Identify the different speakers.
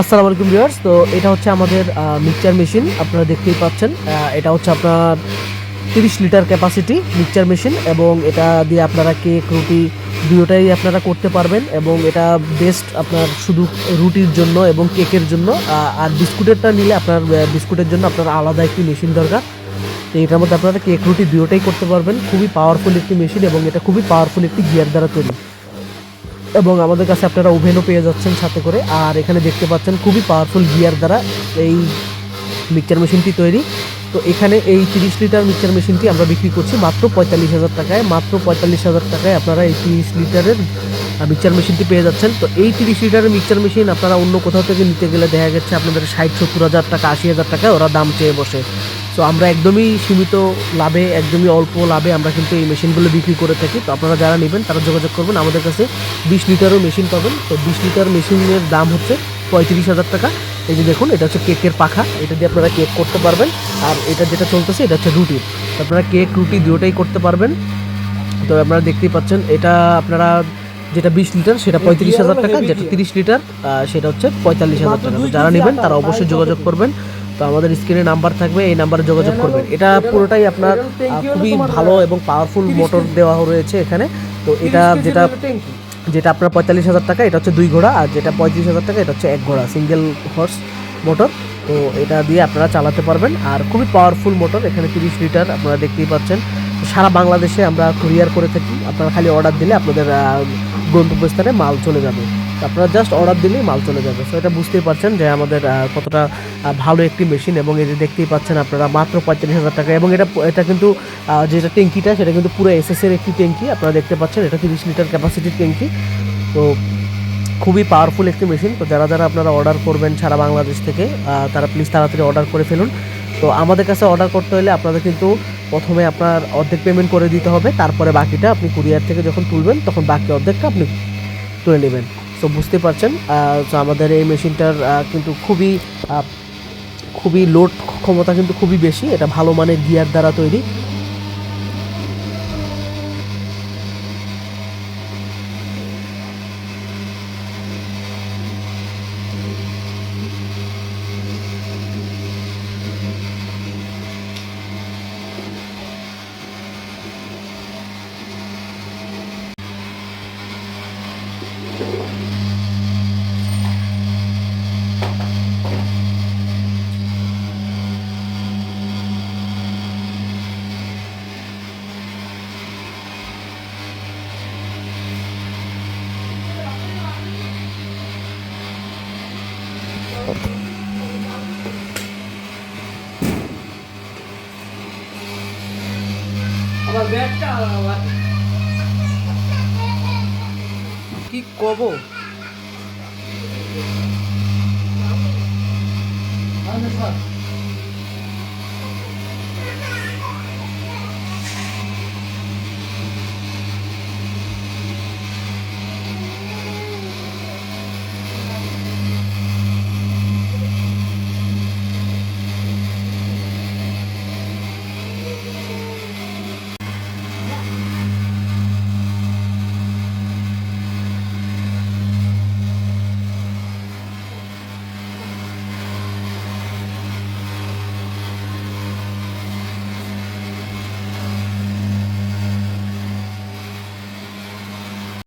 Speaker 1: আসসালামু আলাইকুম ভিউয়ার্স, তো এটা হচ্ছে আমাদের মিক্সচার মেশিন আপনারা দেখতেই পাচ্ছেন। এটা হচ্ছে আপনার তিরিশ লিটার ক্যাপাসিটি মিক্সচার মেশিন এবং এটা দিয়ে আপনারা কেক রুটি দুটোটাই আপনারা করতে পারবেন এবং এটা বেস্ট আপনার শুধু রুটির জন্য এবং কেকের জন্য। আর বিস্কুটেরটা নিলে আপনার বিস্কুটের জন্য আপনার আলাদা একটি মেশিন দরকার। তো এটার মধ্যে আপনারা কেক রুটি দুটোটাই করতে পারবেন। খুবই পাওয়ারফুল একটি মেশিন এবং এটা খুবই পাওয়ারফুল একটি গিয়ার দ্বারা তৈরি। এবং আমাদের কাছে আপনারা ওভেনও পেয়ে যাচ্ছেন সাথে করে। আর এখানে দেখতে পাচ্ছেন খুবই পাওয়ারফুল গিয়ার দ্বারা এই মিক্সচার মেশিনটি তৈরি। তো এখানে এই তিরিশ লিটার মিক্সচার মেশিনটি আমরা বিক্রি করছি মাত্র পঁয়তাল্লিশ হাজার টাকায়। মাত্র পঁয়তাল্লিশ হাজার টাকায় আপনারা এই তিরিশ লিটারের মিক্সচার মেশিনটি পেয়ে যাচ্ছেন। তো এই তিরিশ লিটারের মিক্সচার মেশিন আপনারা অন্য কোথাও থেকে নিতে গেলে দেখা গেছে আপনাদের ষাট, সত্তর হাজার টাকা, আশি হাজার টাকায় ওরা দাম চেয়ে বসে। তো আমরা একদমই সীমিত লাভে একদমই অল্প লাভে আমরা কিন্তু এই মেশিনগুলো বিক্রি করে থাকি। তো আপনারা যারা নেবেন তারা যোগাযোগ করবেন। আমাদের কাছে বিশ লিটারও মেশিন পাবেন। তো বিশ লিটার মেশিনের দাম হচ্ছে পঁয়ত্রিশ হাজার টাকা। এই যে দেখুন এটা হচ্ছে কেকের পাখা। এটা দিয়ে আপনারা কেক করতে পারবেন। আর এটা যেটা চলতেছে এটা হচ্ছে রুটি। আপনারা কেক রুটি দুটোটাই করতে পারবেন। তো আপনারা দেখতেই পাচ্ছেন এটা আপনারা যেটা বিশ লিটার সেটা পঁয়ত্রিশ হাজার টাকা। যেটা তিরিশ লিটার সেটা হচ্ছে পঁয়তাল্লিশ হাজার টাকা। যারা নেবেন তারা অবশ্যই যোগাযোগ করবেন। তো আমাদের স্ক্রিনে নাম্বার থাকবে, এই নাম্বারে যোগাযোগ করবেন। এটা পুরোটাই আপনার খুবই ভালো এবং পাওয়ারফুল মোটর দেওয়া রয়েছে এখানে। তো এটা যেটা যেটা আপনার পঁয়তাল্লিশ হাজার টাকা, এটা হচ্ছে দুই ঘোড়া, আর যেটা পঁয়ত্রিশ হাজার টাকা, এটা হচ্ছে এক ঘোড়া সিঙ্গেল হর্স মোটর তো এটা দিয়ে আপনারা চালাতে পারবেন। আর খুবই পাওয়ারফুল মোটর এখানে তিরিশ লিটার আপনারা দেখতেই পাচ্ছেন। সারা বাংলাদেশে আমরা কুরিয়ার করে থাকি। আপনারা খালি অর্ডার দিলে আপনাদের গন্তব্যস্থানে মাল চলে যাবে। আপনারা জাস্ট অর্ডার দিলেই মাল চলে যাবে। তো এটা বুঝতেই পারছেন যে আমাদের কতটা ভালো একটি মেশিন এবং যে দেখতেই পাচ্ছেন আপনারা মাত্র পঁয়তাল্লিশ হাজার টাকা এবং এটা এটা কিন্তু যেটা ট্যাঙ্কিটা সেটা কিন্তু পুরো এসএস এর একটি ট্যাঙ্কি। আপনারা দেখতে পাচ্ছেন এটা তিরিশ লিটার ক্যাপাসিটির ট্যাঙ্কি। তো খুবই পাওয়ারফুল একটি মেশিন তো যারা যারা আপনারা অর্ডার করবেন সারা বাংলাদেশ থেকে তারা প্লিজ তাড়াতাড়ি অর্ডার করে ফেলুন। তো আমাদের কাছে অর্ডার করতে হলে আপনাদের কিন্তু প্রথমে আপনার অর্ধেক পেমেন্ট করে দিতে হবে, তারপরে বাকিটা আপনি কুরিয়ার থেকে যখন তুলবেন, তখন বাকি অর্ধেকটা আপনি তুলে নেবেন। তো বুঝতে পারছেন? তো আমাদের এই মেশিনটার কিন্তু খুবই খুবই লোড ক্ষমতা কিন্তু খুবই বেশি, এটা ভালো মানের গিয়ার দ্বারা তৈরি। Let's go. কি কব?